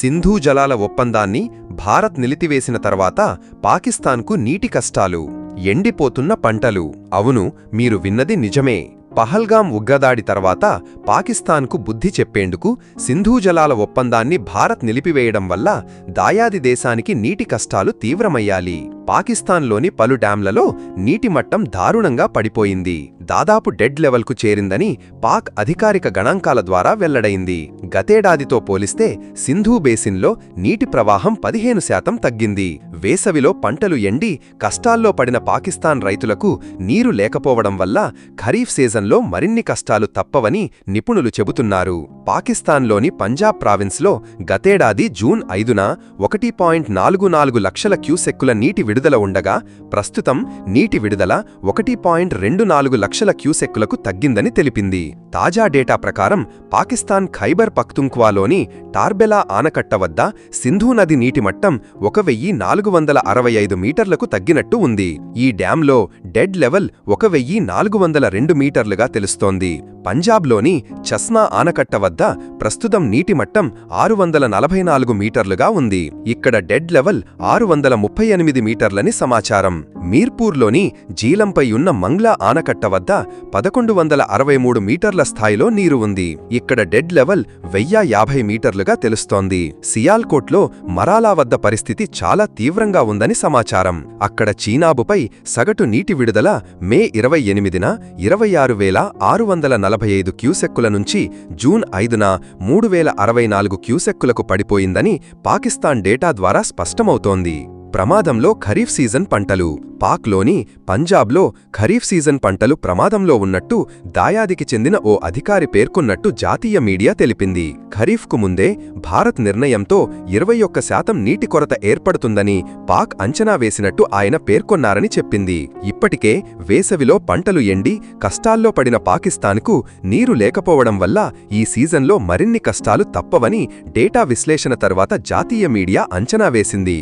సింధూ జలాల ఒప్పందాన్ని భారత్ నిలితివేసిన తర్వాత పాకిస్తాన్కు నీటి కష్టాలు ఎండిపోతున్న పంటలు. అవును మీరు విన్నది నిజమే. పహల్గాం ఉగ్గదాడి తర్వాత పాకిస్తాన్కు బుద్ధి చెప్పేందుకు సింధూ జలాల ఒప్పందాన్ని భారత్ నిలిపివేయడం వల్ల దాయాది దేశానికి నీటి కష్టాలు తీవ్రమయ్యాలి. పాకిస్తాన్లోని పలు డ్యాంలలో నీటి మట్టం దారుణంగా పడిపోయింది. దాదాపు డెడ్ లెవెల్కు చేరిందని పాక్ అధికారిక గణాంకాల ద్వారా వెల్లడైంది. గతేడాదితో పోలిస్తే సింధూ బేసిన్లో నీటి ప్రవాహం పదిహేను శాతం తగ్గింది. వేసవిలో పంటలు ఎండి కష్టాల్లో పడిన పాకిస్తాన్ రైతులకు నీరు లేకపోవడం వల్ల ఖరీఫ్ సీజన్లో మరిన్ని కష్టాలు తప్పవని నిపుణులు చెబుతున్నారు. పాకిస్తాన్లోని పంజాబ్ ప్రావిన్స్లో గతేడాది జూన్ ఐదున ఒకటి పాయింట్ నాలుగు నాలుగు లక్షల క్యూసెక్కుల నీటి విడుదల ఉండగా ప్రస్తుతం నీటి విడుదల ఒకటి పాయింట్ రెండు నాలుగు లక్షల క్యూసెక్కులకు తగ్గిందని తెలిపింది. తాజా డేటా ప్రకారం పాకిస్తాన్ ఖైబర్ పఖ్తుంఖ్వాలోని టార్బెలా ఆనకట్ట వద్ద సింధూ నది నీటి మట్టం ఒక వెయ్యి నాలుగు వందల అరవై ఐదు మీటర్లకు తగ్గినట్టు ఉంది. ఈ డ్యాంలో డెడ్ లెవెల్ ఒక వెయ్యి నాలుగు వందల రెండు మీటర్లుగా తెలుస్తోంది. పంజాబ్లోని చస్నా ఆనకట్ట వద్ద ప్రస్తుతం నీటి మట్టం ఆరు వందల నలభై నాలుగు మీటర్లుగా ఉంది. ఇక్కడ డెడ్ లెవెల్ ఆరు వందల ముప్పై ఎనిమిది మీటర్లని సమాచారం. మీర్పూర్లోని జీలంపై ఉన్న మంగ్లా ఆనకట్ట వద్ద పదకొండు వందల అరవై మూడు మీటర్ల స్థాయిలో నీరు ఉంది. ఇక్కడ డెడ్ లెవెల్ వెయ్య యాభై మీటర్లుగా తెలుస్తోంది. సియాల్కోట్లో మరాలా వద్ద పరిస్థితి చాలా తీవ్రంగా ఉందని సమాచారం. అక్కడ చీనాబుపై సగటు నీటి విడుదల మే ఇరవై ఎనిమిదిన ఇరవై ఆరు వేల ఆరు వందల నలభై ఐదు క్యూసెక్కుల నుంచి జూన్ ఐదున మూడు వేల అరవై నాలుగు క్యూసెక్కులకు పడిపోయిందని పాకిస్తాన్ డేటా ద్వారా స్పష్టమవుతోంది. ప్రమాదంలో ఖరీఫ్ సీజన్ పంటలు. పాక్లోని పంజాబ్లో ఖరీఫ్ సీజన్ పంటలు ప్రమాదంలో ఉన్నట్టు దాయాదికి చెందిన ఓ అధికారి పేర్కొన్నట్టు జాతీయ మీడియా తెలిపింది. ఖరీఫ్కు ముందే భారత్ నిర్ణయంతో ఇరవై ఒక్క శాతం నీటి కొరత ఏర్పడుతుందని పాక్ అంచనా వేసినట్టు ఆయన పేర్కొన్నారని చెప్పింది. ఇప్పటికే వేసవిలో పంటలు ఎండి కష్టాల్లో పడిన పాకిస్తాన్కు నీరు లేకపోవడం వల్ల ఈ సీజన్లో మరిన్ని కష్టాలు తప్పవని డేటా విశ్లేషణ తర్వాత జాతీయ మీడియా అంచనా వేసింది.